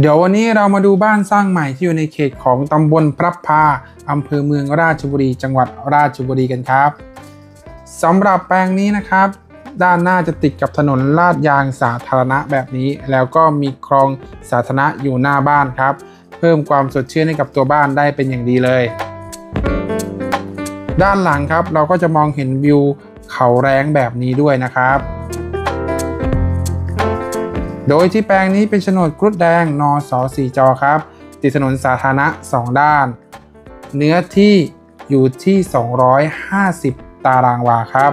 เดี๋ยววันนี้เรามาดูบ้านสร้างใหม่ที่อยู่ในเขตของตำบลพระพาอำเภอเมืองราชบุรี จังหวัดราชบุรีกันครับสำหรับแปลงนี้นะครับ ด้านหน้าจะติดกับถนนลาดยางสาธารณะแบบนี้ แล้วก็มีคลองสาธารณะอยู่หน้าบ้านครับ เพิ่มความสดชื่นให้กับตัวบ้านได้เป็นอย่างดีเลย ด้านหลังครับเราก็จะมองเห็นวิวเขาแรงแบบนี้ด้วยนะครับ โดยที่แปลงนี้เป็นโฉนดกรุดแดงนสสีจอครับ ติดถนนสาธารณะ 2 ด้าน เนื้อที่อยู่ที่ 250 ตารางวาครับ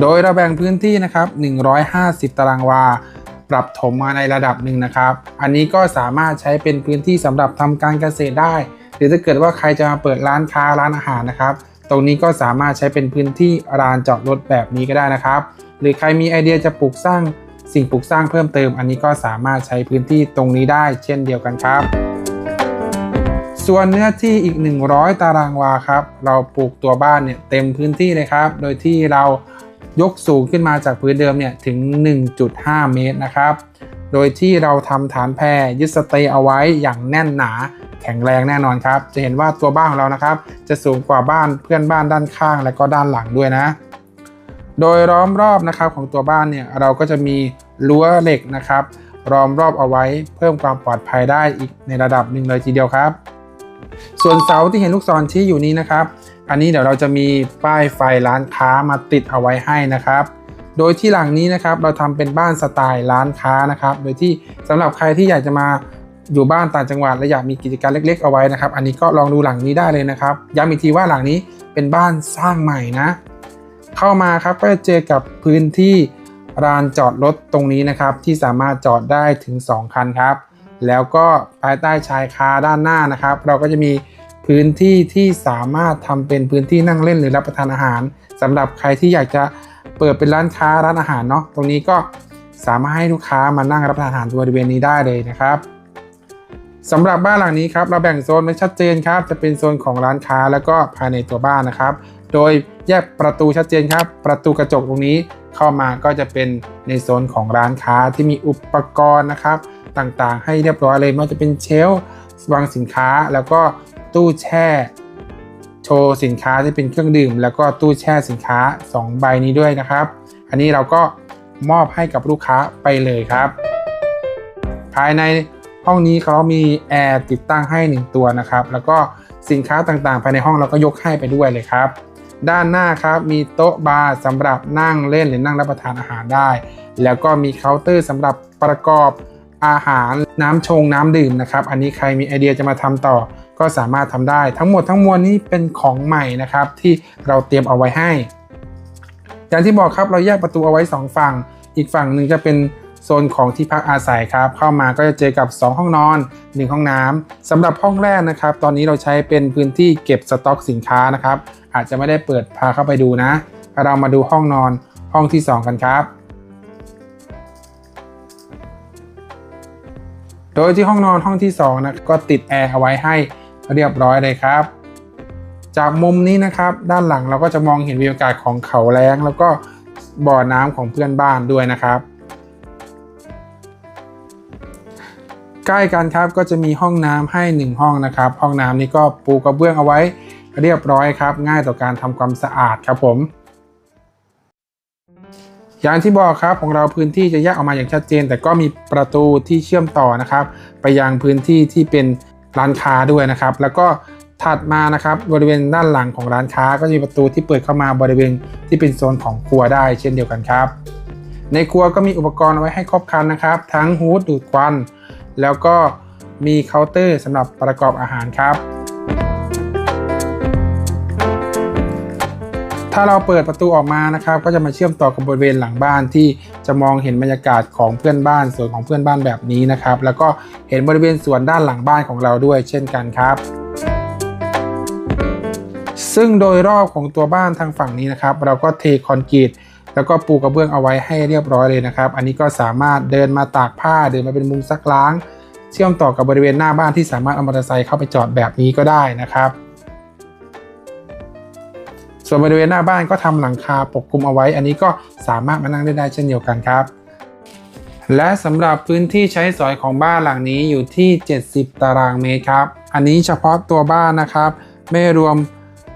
โดยเราแบ่งพื้นที่นะครับ 150 ตารางวา ปรับถมมาในระดับหนึ่งนะครับ อันนี้ก็สามารถใช้เป็นพื้นที่สำหรับทำการเกษตรได้ หรือถ้าเกิดว่าใครจะมาเปิดร้านค้าร้านอาหารนะครับ ตรงนี้ก็สามารถใช้เป็นพื้นที่ลานจอดรถแบบนี้ก็ได้นะครับ หรือใครมีไอเดียจะปลูกสร้างสิ่งปลูกสร้างเพิ่มเติม อันนี้ก็สามารถใช้พื้นที่ตรงนี้ได้เช่นเดียวกันครับ ส่วนเนื้อที่อีก 100 ตารางวาครับ เราปลูกตัวบ้านเนี่ยเต็มพื้นที่เลยครับ โดยที่เรายกสูงขึ้นมาจากพื้นเดิมเนี่ยถึง 1.5 เมตรนะครับ โดยที่เราทำฐานแพรยึดสเตย์เอาไว้อย่างแน่นหนาแข็งแรงแน่นอนครับ จะเห็นว่าตัวบ้านของเรานะครับ จะสูงกว่าบ้านเพื่อนบ้านด้านข้างและก็ด้านหลังด้วยนะ โดยล้อมรอบนะครับของตัวบ้านเนี่ยเราก็จะมีรั้วเหล็กนะครับล้อมรอบเอาไว้เพิ่มความปลอดภัยได้อีกในระดับหนึ่งเลยทีเดียวครับ ส่วนเสาที่เห็นลูกศรชี้อยู่นี้นะครับ อันนี้เดี๋ยวเราจะมีป้ายไฟร้านค้ามาติดเอาไว้ให้นะครับ โดยที่หลังนี้นะครับเราทำเป็นบ้านสไตล์ร้านค้านะครับ โดยที่สำหรับใครที่อยากจะมาอยู่บ้านต่างจังหวัดและอยากมีกิจการเล็ก ๆ เอาไว้นะครับ อันนี้ก็ลองดูหลังนี้ได้เลยนะครับย้ำอีกทีว่าหลังนี้เป็นบ้านสร้างใหม่นะ เข้ามาครับก็จะเจอกับพื้นที่ลานจอดรถตรงนี้นะครับ ที่สามารถจอดได้ถึง 2 คันครับ แล้วก็ภายใต้ชายคาด้านหน้านะครับ เราก็จะมีพื้นที่ที่สามารถทำเป็นพื้นที่นั่งเล่นหรือรับประทานอาหารสำหรับใครที่อยากจะเปิดเป็นร้านค้าร้านอาหารเนาะตรงนี้ก็สามารถให้ลูกค้ามานั่งรับประทานอาหารบริเวณนี้ได้เลยนะครับสำหรับบ้านหลังนี้ครับเราแบ่งโซนไว้ชัดเจนครับ จะเป็นโซนของร้านค้าแล้วก็ภายในตัวบ้านนะครับโดยแยกประตูชัดเจนครับ ประตูกระจกตรงนี้เข้ามาก็จะเป็นในโซนของร้านค้าที่มีอุปกรณ์นะครับ ต่างๆ ให้เรียบร้อยเลยไม่ว่าจะเป็นเชลวางสินค้าแล้วก็ตู้แช่ โชว์สินค้าที่เป็นเครื่องดื่ม แล้วก็ตู้แช่สินค้า 2 ใบนี้ด้วยนะครับ อันนี้เราก็มอบให้กับลูกค้าไปเลยครับ ภายในห้องนี้เขามีแอร์ติดตั้งให้ 1 ตัวนะครับ แล้วก็สินค้าต่างๆ ภายในห้องเราก็ยกให้ไปด้วยเลยครับ ด้านหน้าครับ มีโต๊ะบาร์สำหรับนั่งเล่นหรือนั่งรับประทานอาหารได้ แล้วก็มีเคาน์เตอร์สำหรับประกอบอาหารน้ำชงน้ำดื่มนะครับ อันนี้ใครมีไอเดียจะมาทำต่อก็สามารถทำได้ ทั้งหมดทั้งมวลนี้เป็นของใหม่นะครับ ที่เราเตรียมเอาไว้ให้ อย่างที่บอกครับเราแยกประตูเอาไว้ 2 ฝั่ง อีกฝั่งหนึ่งจะเป็น โซนของที่พักอาศัยครับ เข้ามาก็จะเจอกับ 2 ห้องนอน 1 ห้องน้ำสำหรับห้องแรกนะครับ ตอนนี้เราใช้เป็นพื้นที่เก็บสต็อกสินค้านะครับ อาจจะไม่ได้เปิดพาเข้าไปดูนะ เรามาดูห้องนอนห้องที่ 2 กันครับโดยที่ห้องนอนห้องที่2นะก็ติดแอร์เอาไว้ให้เรียบร้อยเลยครับ จากมุมนี้นะครับ ด้านหลังเราก็จะมองเห็นวิวอากาศของเขาแล้งแล้วก็บ่อน้ำของเพื่อนบ้านด้วยนะครับ ใกล้กันครับก็จะมีห้องน้ำให้ 1 ห้องนะครับ ห้องน้ำนี้ก็ปูกระเบื้องเอาไว้เรียบร้อยครับ ง่ายต่อการทำความสะอาดครับผม อย่างที่บอกครับของเราพื้นที่จะแยกออกมาอย่างชัดเจน แต่ก็มีประตูที่เชื่อมต่อนะครับ ไปยังพื้นที่ที่เป็นร้านค้าด้วยนะครับ แล้วก็ถัดมานะครับบริเวณด้านหลังของร้านค้า ก็จะมีประตูที่เปิดเข้ามาบริเวณที่เป็นโซนของครัวได้เช่นเดียวกันครับ ในครัวก็มีอุปกรณ์เอาไว้ให้ครบครันนะครับ ทั้งฮูดดูดควัน แล้วก็มีเคาน์เตอร์สำหรับประกอบอาหารครับ ถ้าเราเปิดประตูออกมานะครับ ก็จะมาเชื่อมต่อกับบริเวณหลังบ้านที่จะมองเห็นบรรยากาศของเพื่อนบ้านสวนของเพื่อนบ้านแบบนี้นะครับ แล้วก็เห็นบริเวณสวนด้านหลังบ้านของเราด้วยเช่นกันครับซึ่งโดยรอบของตัวบ้านทางฝั่งนี้นะครับ เราก็เทคอนกรีตแล้วก็ปูกระเบื้องเอาไว้ให้เรียบร้อยเลยนะครับ อันนี้ก็สามารถเดินมาตากผ้าเดินมาเป็นมุมซักล้าง เชื่อมต่อกับบริเวณหน้าบ้านที่สามารถเอามอเตอร์ไซค์เข้าไปจอดแบบนี้ก็ได้นะครับ ส่วนบริเวณหน้าบ้านก็ทำหลังคาปกคลุมเอาไว้ อันนี้ก็สามารถมานั่งได้ได้เช่นเดียวกันครับ และสำหรับพื้นที่ใช้สอยของบ้านหลังนี้อยู่ที่ 70 ตารางเมตรครับ อันนี้เฉพาะตัวบ้านนะครับ ไม่รวม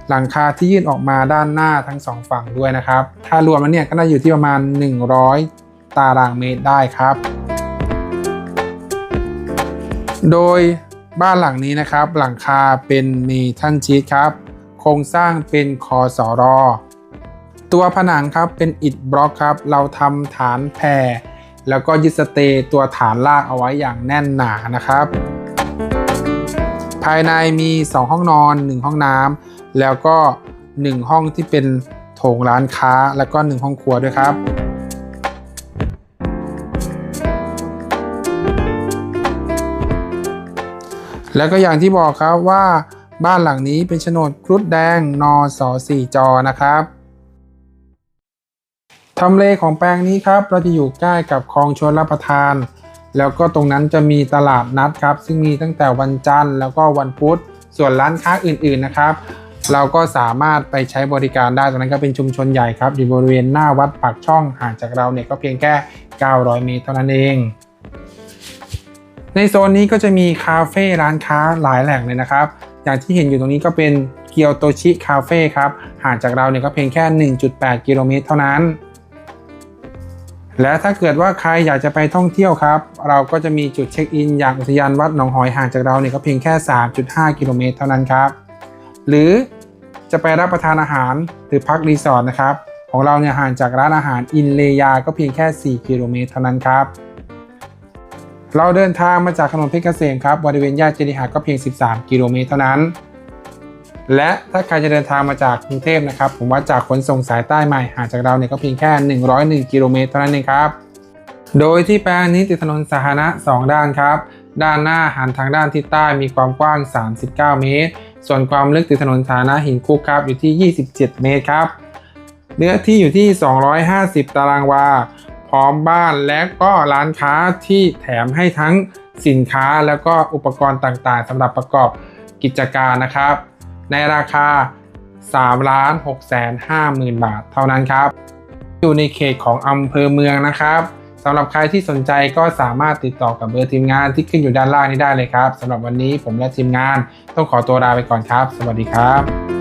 หลังคาที่ยื่นออกมาด้านหน้าทั้งสองฝั่งด้วยนะครับ ถ้ารวมแล้วเนี่ยก็น่าอยู่ที่ประมาณ 100 ตารางเมตรได้ครับ โดยบ้านหลังนี้นะครับ หลังคาเป็นเมทัลชีทครับ โครงสร้างเป็นคอสอรอ ตัวผนังครับเป็นอิฐบล็อกครับ เราทำฐานแผ่แล้วก็ยึดสเตย์ตัวฐานลากเอาไว้อย่างแน่นหนานะครับ ภายในมี 2 ห้องนอน 1 ห้องน้ำแล้วก็ 1 ห้องที่เป็นโถงร้านค้าแล้วก็ 1 ห้องครัวด้วยครับ แล้วก็อย่างที่บอกครับว่าบ้านหลังนี้เป็นโฉนดครุฑแดงนอสอสี่จอนะครับทำเลของแปลงนี้ครับเราจะอยู่ใกล้กับคลองชลประทาน แล้วก็ตรงนั้นจะมีตลาดนัดครับ ซึ่งมีตั้งแต่วันจันทร์แล้วก็วันพุธส่วนร้านค้าอื่นๆนะครับ เราก็สามารถไปใช้บริการได้ตรงนั้นก็เป็นชุมชนใหญ่ครับอยู่บริเวณหน้าวัดปากช่องห่างจากเราเนี่ยก็เพียงแค่ 900 เมตรเท่านั้นเอง ในโซนนี้ก็จะมีคาเฟ่ร้านค้าหลายแหล่งเลยนะครับ อย่างที่เห็นอยู่ตรงนี้ก็เป็นเกียวโตชิคาเฟ่ครับ ห่างจากเราเนี่ยก็เพียงแค่ 1.8 กิโลเมตรเท่านั้น และถ้าเกิดว่าใครอยากจะไปท่องเที่ยวครับ เราก็จะมีจุดเช็คอิน อย่างอุทยานวัดหนองหอยห่างจากเราเนี่ยก็เพียงแค่ 3.5 กิโลเมตรเท่านั้นครับ หรือจะไปรับประทานอาหารหรือพักรีสอร์ทนะครับ ของเราเนี่ยห่างจากร้านอาหารอินเลยาก็เพียงแค่ 4 กิโลเมตรเท่านั้นครับ เราเดินทางมาจากถนนเพชรเกษมครับบริเวณแยกเจดีหาก็เพียง 13 กิโลเมตรเท่านั้น และถ้าใครจะเดินทางมาจากกรุงเทพนะครับ ผมว่าจากขนส่งสายใต้ใหม่ห่างจากเราเนี่ยก็เพียงแค่ 101 กิโลเมตรเท่านั้นเองครับ โดยที่แปลงนี้ติดถนนสาธารณะ 2 ด้านครับ ด้านหน้าหันทางด้านทิศใต้มีความกว้าง 39 เมตร ส่วนความลึกติดถนนสาธารณะหินคุกครับอยู่ที่ 27 เมตรครับเนื้อที่อยู่ที่ 250 ตารางวา พร้อมบ้านและก็ร้านค้าที่แถมให้ทั้งสินค้าแล้วก็อุปกรณ์ต่างๆสำหรับประกอบกิจการนะครับ ในราคา 3 ล้าน6แสน5หมื่นบาทเท่านั้นครับ อยู่ในเขตของอำเภอเมืองนะครับสำหรับใครที่สนใจก็สามารถติดต่อกับเบอร์ทีมงานที่ขึ้นอยู่ด้านล่างนี้ได้เลยครับสำหรับวันนี้ผมและทีมงานต้องขอตัวลาไปก่อนครับ สวัสดีครับ